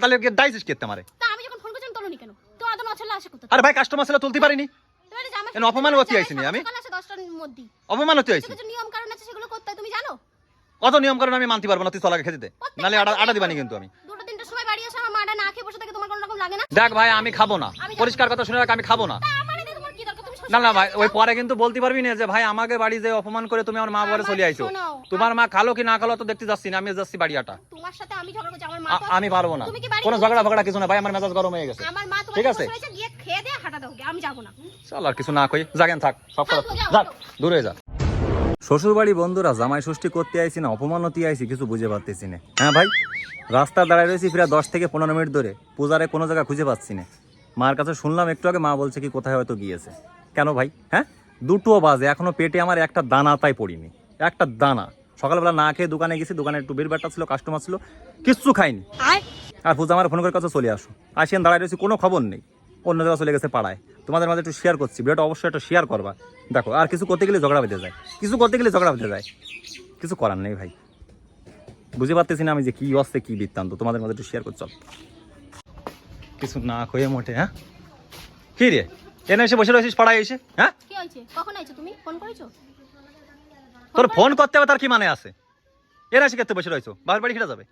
তাহলে ডাইসিস কেতে মারে তা আমি যখন ফোন করছিলাম তোলনি কেন? তো আদম নছলে আসে কত আরে ভাই কাস্টমার ছিল তুলতে পারিনি। কেন অপমান হতে আইছিনি আমি? সকাল আসে 10টার মধ্যে অপমান হতে আইছি কিছু নিয়ম কারণ আছে সেগুলো করতে তুমি জানো? কত নিয়ম কারণ আমি মানতে পারব না তুই চলাকে খেতে দে। নালে আড়া আড়া দিবানি কিন্তু আমি। দুটো তিনটা সময় বাড়ি এসে আমার মাটা না খেয়ে বসে থাকে তোমার কোনো রকম লাগে না? দেখ ভাই আমি খাব না। পরিষ্কার কথা শুনে রাখ আমি খাব না তা আমার এতে তোমার কি দরকার তুমি না না ভাই শ্বশুরবাড়ি ওই পরে কিন্তু বলতে পারবি না যে ভাই আমাকে বাড়ি যে অপমান করে তুমি আমার মা চলে আইছো। তোমার মা খালো কি না খালো তো দেখতে যাচ্ছি না আমি যাচ্ছি বাড়ি আটা তোমার সাথে আমি ঝগড়া করছি আমার মা আমি পারব না। কোনো? ঝগড়া ফগড়া কিছু না ভাই আমার মেজাজ গরম হয়ে গেছে। আমার মা ঠিক আছে। গিয়ে খেয়ে দিয়ে হাঁটা দাও আমি যাব না। চল আর কিছু না কই জাগেন থাক সব কথা দূরে যা। শ্বশুর বাড়ি বন্ধুরা জামাই ষষ্ঠী করতে আইছি না অপমানতি আইছি কিছু বুঝে পারতেছি না। হ্যাঁ ভাই রাস্তা দাঁড়ায় রয়েছি প্রায় দশ থেকে পনেরো মিনিট ধরে পূজারে কোনো জায়গা খুঁজে পাচ্ছি না। মার কাছে শুনলাম একটু আগে মা বলছে কি কোথায় হয়তো গিয়েছে। কেন ভাই? হ্যাঁ? দুটো বাজে। এখনও পেটে আমার একটা দানা তাই পড়িনি। একটা দানা। সকালবেলা না খেয়ে দোকানে গেছি দোকানে একটু বের ব্যাটটা ছিল কাস্টমার ছিল কিচ্ছু খাইনি। আর? পূজা আমার ফোন করে কাছে চলে আসো। আসিয়ান দাঁড়ায় রয়েছি কোনো খবর নেই। অন্য জায়গায় চলে গেছে পাড়ায়। তোমাদের মাঝে একটু শেয়ার করছি। ভিডিওটা অবশ্যই একটা শেয়ার করবা। দেখো আর কিছু করতে গেলে ঝগড়া বেঁধে যায়। কিছু করতে গেলে ঝগড়া বেঁধে যায়। কিছু করার নেই ভাই। বুঝে পারতেছি না আমি যে কি অস্তে কি বৃত্তান্ত। তোমাদের মাঝে একটু শেয়ার করছি কিছু না কয়ে মোটে হ্যাঁ? কি রে? এনে এসে বসে রয়েছিস পাড়ায় এসে? হ্যাঁ? কি হয়েছে? কখন আইছো তুমি? ফোন করেছ? তোর ফোন করতে হবে তার কি মানে আছে? এনে এসে কেতে বসে রয়েছো? বাবার বাড়ি ফিরে যাবে।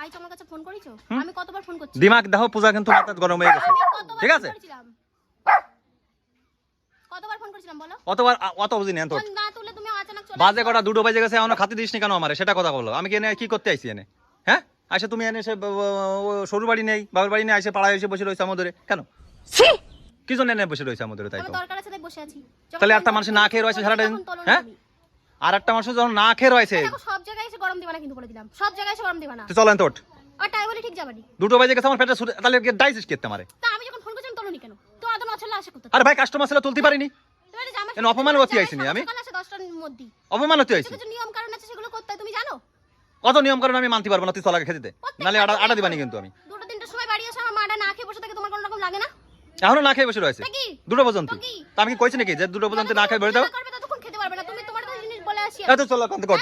আইছো আমার কাছে ফোন করেছ? আমি কতবার ফোন করছি? দিমাগ দেখো পূজা কিন্তু মাথা গরম হয়ে গেছে। ঠিক আছে? কতবার ফোন করেছিলাম বলো? অতবার অত বুঝি তোর। না তুলে তুমি আচানক চলে বাজে কটা দুটো বাজে গেছে এখনও খাতে দিসনি কেন আমারে? সেটা কথা বলো। আমি কি এনে কি করতে আইছি এনে? হ্যাঁ? আসে তুমি এনে ও সরু বাড়ি নেই বাবার বাড়ি নেই এসে পাড়ায় এসে বসে রয়েছে আমাদের। কেন? কি জন্য এনে বসে রয়েছে আমাদের তাই তো দরকার আছে তাই বসে আছি। তাহলে একটা মানুষ না খেয়ে রয়েছে সারাদিন, হ্যাঁ? আর একটা মানুষ যখন না খেয়ে রয়েছে সব জায়গায় এসে গরম দিবা না কিন্তু বলে দিলাম। সব জায়গায় এসে গরম দিবা না। চলেন তোট আর টাই বলে ঠিক যাবানি। দুটো বাজে গেছে আমার পেটে তাহলে কেতে মারে। তা আমি যখন ফোন করছিলাম তোলনি কেন? তো কোথা আরে ভাই কাস্টমার ছিল তুলতে পারিনি। কেন অপমান করতে আইছিনি আমি? সকাল আসে 10টার মধ্যে অপমান হতে হয়েছে কিছু নিয়ম কারণ আছে সেগুলো করতে তুমি জানো? কত নিয়ম কারণ আমি মানতে পারব না তুই চলাকে খেতে নালে আটা আটা দিবানি কিন্তু আমি। দুটো তিনটার সময় বাড়ি আসে আমার মাটা না খেয়ে বসে থাকে তোমার কোনো রকম লাগে না? এখনও না খেয়ে বসে রয়েছে? দুটো পর্যন্ত তা আমি কি কইছি নাকি যে দুটো পর্যন্ত না খেয়ে বেরো দাও? করবে ততক্ষণ খেতে পারবে না। তুমি তোমার তো জিনিস বলে আসি এত চলো কান্তে কর।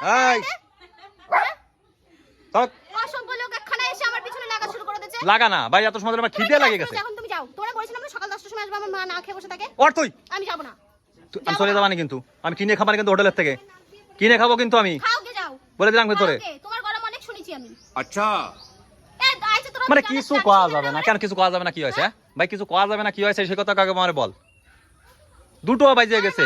হ্যাঁ? থাক। অসংখ্য লোক একখানে এসে আমার পিছনে লাগা শুরু করে দিয়েছে। লাগা না ভাই এত সময় ধরে আমার খিদে লাগে গেছে। এখন তুমি যাও? তোমরা বলেছিলাম না সকাল 10টার সময় আসবে আমার মা না খেয়ে বসে থাকে। ওর তুই। আমি যাব না। তুই- আমি চলে যাবানি কিন্তু। আমি কিনে খাবানি কিন্তু হোটেলের থেকে। কিনে খাব কিন্তু আমি। খাও গে যাও। বলে দিলাম ভেতরে খাও আচ্ছা। মানে কিছু কোয়া যাবে না? কেন কিছু কোয়া যাবে না? কি হয়েছে? ভাই কিছু কোয়া যাবে না? কি হয়েছে? সেই কথা কাকে আমার বল। দুটো বাজে গেছে।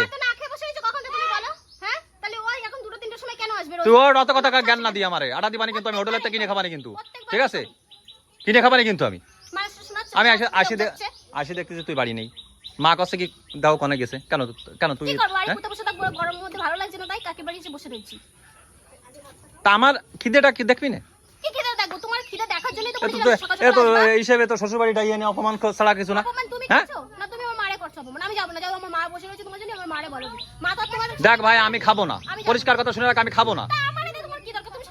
তুই ওর অত কথা জ্ঞান না দিই আমারে আটা দিবানি কিন্তু আমি হোটেলের কিনে খাবানি কিন্তু। ঠিক আছে? কিনে খাবানি কিন্তু আমি। আমি আসি আসি আসি দেখতেছি তুই বাড়ি নেই। মা কাছে কি দাও কনে গেছে? কেন কেন তুই হ্যাঁ? তা আমার খিদেটা কি দেখবি না? হিসেবে তো শ্বশুর বাড়িটা অপমান ছাড়া কিছু না। হ্যাঁ? বলো। দেখ ভাই আমি খাব না। পরিষ্কার কথা শুনে রাখ আমি খাব না।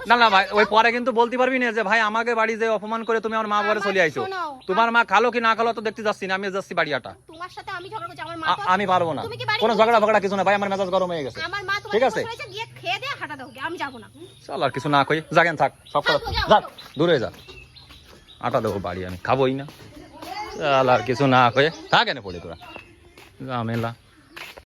না না ভাই ওই পরে কিন্তু বলতে পারবি না যে ভাই আমাকে বাড়ি যে অপমান করে তুমি আমার মা বাড়ি চলে আইছো। তোমার মা খালো কি না খালো তো দেখতে যাচ্ছি না আমি যাচ্ছি বাড়ি আটা তোমার সাথে আমি ঝগড়া করছি আমার মা আমি পারব না। কোনো? ঝগড়া ফগড়া কিছু না ভাই আমার মেজাজ গরম হয়ে গেছে। আমার মা ঠিক আছে? আছে গিয়ে খেয়ে দিয়ে হাঁটা দাও আমি যাব না। চল আর কিছু না কই জাগেন থাক সব কথা যা দূরে যা। আটা দেবো বাড়ি, আমি খাবোই না। আর কিছু না হয়ে থাক এনে পড়ে তোরা। ঝামেলা